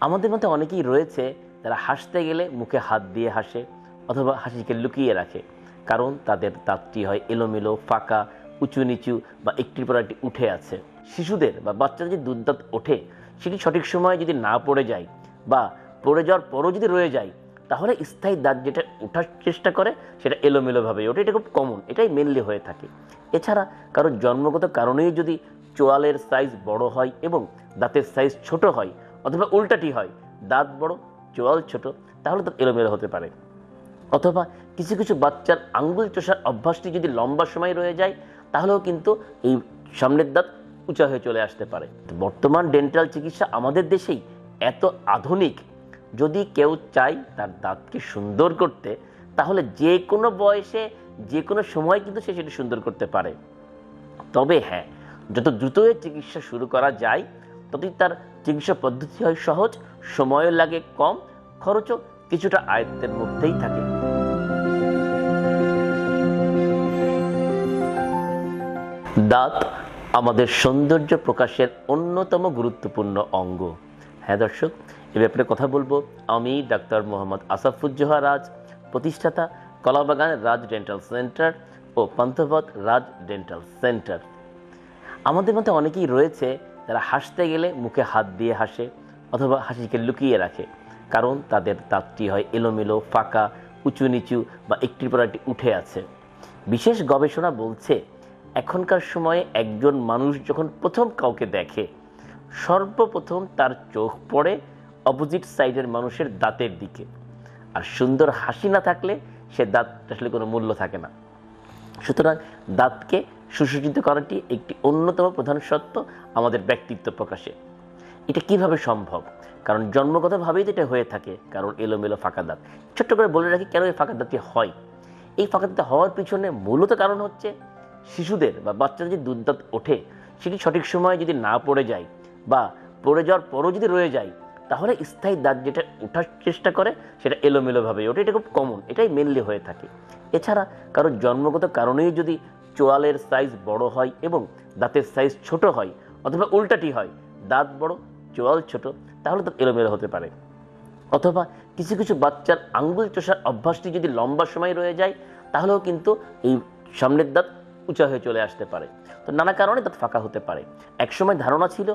আমাদের মধ্যে অনেকেই রয়েছে যারা হাসতে গেলে মুখে হাত দিয়ে হাসে অথবা হাসিকে লুকিয়ে রাখে। কারণ তাদের দাঁতটি হয় এলোমেলো, ফাঁকা, উঁচু নিচু বা একটির পর একটি উঠে আছে। শিশুদের বা বাচ্চাদের যে দুধদাঁত ওঠে, সেটি সঠিক সময়ে যদি না পড়ে যায় বা পড়ে যাওয়ার পরও যদি রয়ে যায়, তাহলে স্থায়ী দাঁত যেটা ওঠার চেষ্টা করে সেটা এলোমেলোভাবে ওঠে। এটা খুব কমন এটাই মেনলি হয়ে থাকে। এছাড়া কারণ জন্মগত কারণেই যদি চোয়ালের সাইজ বড় হয় এবং দাঁতের সাইজ ছোট হয় অথবা উল্টাটি হয়। দাঁত বড়, চোয়াল ছোট, তাহলে তো এলোমেলো হতে পারে। অথবা কিছু কিছু বাচ্চার আঙ্গুল চষার অভ্যাসটি যদি লম্বা সময় রয়ে যায়, তাহলেও কিন্তু এই সামনের দাঁত উঁচা হয়ে চলে আসতে পারে। বর্তমান ডেন্টাল চিকিৎসা আমাদের দেশেই এত আধুনিক, যদি কেউ চায় তার দাঁতকে সুন্দর করতে, তাহলে যে কোনো বয়সে, যে কোনো সময় কিন্তু সে সেটি সুন্দর করতে পারে। তবে হ্যাঁ যত দ্রুত চিকিৎসা শুরু করা যায় ততই তার চিকিৎসা পদ্ধতি হয় সহজ, সময়ও লাগে কম, খরচও কিছুটা আয়ত্তের মধ্যেই থাকে। দাঁত আমাদের সৌন্দর্য প্রকাশের অন্যতম গুরুত্বপূর্ণ অঙ্গ। হ্যাঁ দর্শক, এ ব্যাপারে কথা বলব আমি ডাক্তার মোহাম্মদ আসাফুজ্জোহা রাজ, প্রতিষ্ঠাতা কলাবাগান রাজ ডেন্টাল সেন্টার ও পান্থপথ রাজ ডেন্টাল সেন্টার। আমাদের মধ্যে অনেকেই রয়েছে যারা হাসতে গেলে মুখে হাত দিয়ে হাসে অথবা হাসিকে লুকিয়ে রাখে। কারণ তাদের দাঁতটি হয় এলোমেলো, ফাঁকা, উঁচু নিচু বা একটির পর একটি উঠে আছে। বিশেষ গবেষণা বলছে, এখনকার সময়ে একজন মানুষ যখন প্রথম কাউকে দেখে, সর্বপ্রথম তার চোখ পড়ে অপোজিট সাইডের মানুষের দাঁতের দিকে। আর সুন্দর হাসি না থাকলে সে দাঁত আসলে কোনো মূল্য থাকে না। সুতরাং দাঁতকে সুসজ্জিত করাটি একটি অন্যতম প্রধান সত্য আমাদের ব্যক্তিত্ব প্রকাশে। এটা কীভাবে সম্ভব? কারণ জন্মগতভাবেই তো এটা হয়ে থাকে, কারণ এলোমেলো ফাঁকা দাঁত। ছোট্ট করে বলে রাখি, কেন এই ফাঁকা দাঁতটি হয়? এই ফাঁকা দাঁত হওয়ার পিছনে মূলত কারণ হচ্ছে, শিশুদের বা বাচ্চাদের যে দুধদাঁত ওঠে, সেটি সঠিক সময়ে যদি না পড়ে যায় বা পড়ে যাওয়ার পরও যদি রয়ে যায়, তাহলে স্থায়ী দাঁত যেটা ওঠার চেষ্টা করে, সেটা এলোমেলোভাবে ওঠে। এটা খুব কমন এটাই মেনলি হয়ে থাকে। এছাড়া কারোর জন্মগত কারণেই যদি চোয়ালের সাইজ বড় হয় এবং দাঁতের সাইজ ছোট হয় অথবা উল্টাটি হয়। দাঁত বড়, চোয়াল ছোট, তাহলে তো এলোমেলো হতে পারে। অথবা কিছু কিছু বাচ্চার আঙ্গুল চষার অভ্যাসটি যদি লম্বা সময় রয়ে যায়, তাহলেও কিন্তু এই সামনের দাঁত উঁচা হয়ে চলে আসতে পারে। তো নানা কারণে দাঁত ফাঁকা হতে পারে। একসময় ধারণা ছিল,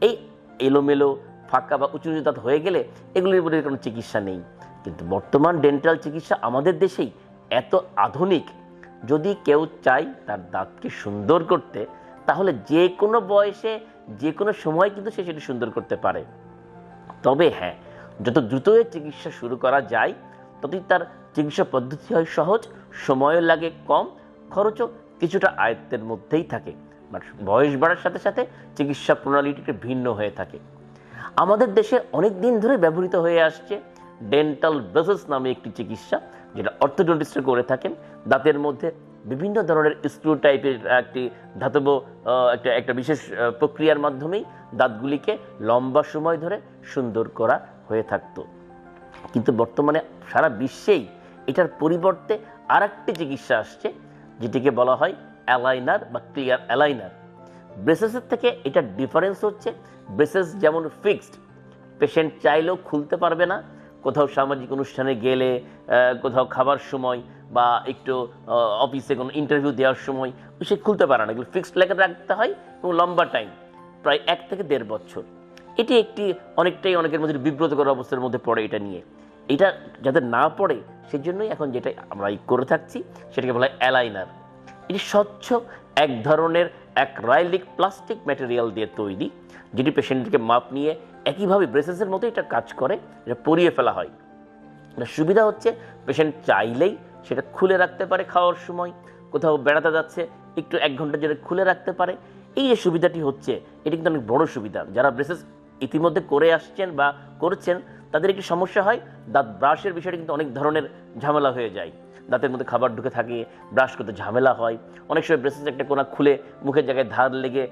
এই এলোমেলো, ফাঁকা বা উঁচু নিচু দাঁত হয়ে গেলে এগুলির উপরে কোনো চিকিৎসা নেই। কিন্তু বর্তমান ডেন্টাল চিকিৎসা আমাদের দেশেই এত আধুনিক যদি কেউ চায় তার দাঁতকে সুন্দর করতে, তাহলে যে কোনো বয়সে, যে কোনো সময় কিন্তু সে সেটি সুন্দর করতে পারে। তবে হ্যাঁ যত দ্রুত চিকিৎসা শুরু করা যায়, ততই তার চিকিৎসা পদ্ধতি হয় সহজ, সময়ও লাগে কম, খরচও কিছুটা আয়ত্তের মধ্যেই থাকে। বাট বয়স বাড়ার সাথে সাথে চিকিৎসা প্রণালীটি ভিন্ন হয়ে থাকে। আমাদের দেশে অনেক দিন ধরে ব্যবহৃত হয়ে আসছে ডেন্টাল ব্রেসেস নামে একটি চিকিৎসা। যেটা অর্থোডন্টিস্টরা করে থাকেন, দাঁতের মধ্যে বিভিন্ন ধরনের স্ক্রু টাইপের একটি ধাতব একটা একটা বিশেষ প্রক্রিয়ার মাধ্যমেই দাঁতগুলিকে লম্বা সময় ধরে সুন্দর করা হয়ে থাকতো। কিন্তু বর্তমানে সারা বিশ্বেই এটার পরিবর্তে আর একটি চিকিৎসা আসছে, যেটিকে বলা হয় অ্যালাইনার বা ক্লিয়ার অ্যালাইনার। ব্রেসেসের থেকে এটার ডিফারেন্স হচ্ছে ব্রেসেস যেমন ফিক্সড, পেশেন্ট চাইলেও খুলতে পারবে না কোথাও সামাজিক অনুষ্ঠানে গেলে কোথাও খাবার সময় বা একটু অফিসে কোনো ইন্টারভিউ দেওয়ার সময়, সে খুলতে পারে না। এগুলো ফিক্সড লেখা রাখতে হয় এবং লম্বা টাইম প্রায় এক থেকে দেড় বছর। এটি একটি অনেকটাই অনেকের মধ্যে বিব্রতকর অবস্থার মধ্যে পড়ে এটা নিয়ে। এটা যাদের না পড়ে, সেজন্যই এখন যেটা আমরা করে থাকছি, সেটাকে বলা হয় অ্যালাইনার এটি স্বচ্ছ, এক ধরনের, এক অ্যাক্রাইলিক প্লাস্টিক ম্যাটেরিয়াল দিয়ে তৈরি, যেটি পেশেন্টকে মাপ নিয়ে একইভাবে ব্রেসেসের মতো এটা কাজ করে, এটা পরিয়ে ফেলা হয়। এটা সুবিধা হচ্ছে পেশেন্ট চাইলেই সেটা খুলে রাখতে পারে খাওয়ার সময়, কোথাও বেড়াতে যাচ্ছে, একটু এক ঘণ্টার জন্য খুলে রাখতে পারে। এই যে সুবিধাটি হচ্ছে, এটি কিন্তু অনেক বড় সুবিধা। যারা ব্রেসেস ইতিমধ্যে করে আসছেন বা করছেন, তাদের একটি সমস্যা হয়, দাঁত ব্রাশের বিষয়টা কিন্তু অনেক ধরনের ঝামেলা হয়ে যায়। দাঁতের মধ্যে খাবার ঢুকে থাকে ব্রাশ করতে ঝামেলা হয়। অনেক সময় ব্রেসেস একটা কোনা খুলে মুখের জায়গায় ধার লেগে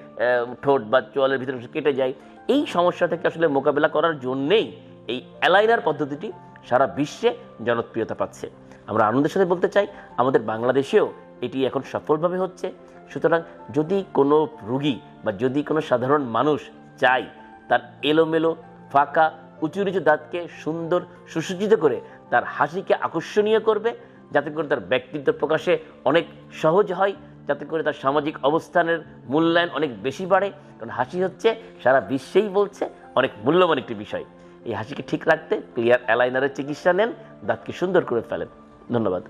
ঠোঁট বা চোয়ালের ভিতরে কেটে যায়। এই সমস্যা থেকে আসলে মোকাবেলা করার জন্যেই এই অ্যালাইনার পদ্ধতিটি সারা বিশ্বে জনপ্রিয়তা পাচ্ছে। আমরা আনন্দের সাথে বলতে চাই, আমাদের বাংলাদেশেও এটি এখন সফলভাবে হচ্ছে। সুতরাং যদি কোনো রুগী বা যদি কোনো সাধারণ মানুষ চায়, তার এলোমেলো, ফাঁকা, উঁচু নিচু দাঁতকে সুন্দর, সুসজ্জিত করে তার হাসিকে আকর্ষণীয় করবে যাতে করে তার ব্যক্তিত্ব প্রকাশে অনেক সহজ হয়, যাতে করে তার সামাজিক অবস্থানের মূল্যায়ন অনেক বেশি বাড়ে। কারণ হাসি হচ্ছে, সারা বিশ্বেই বলছে, অনেক মূল্যবান একটি বিষয়। এই হাসিকে ঠিক রাখতে ক্লিয়ার অ্যালাইনারের চিকিৎসা নেন, দাঁতকে সুন্দর করে ফেলেন। ধন্যবাদ।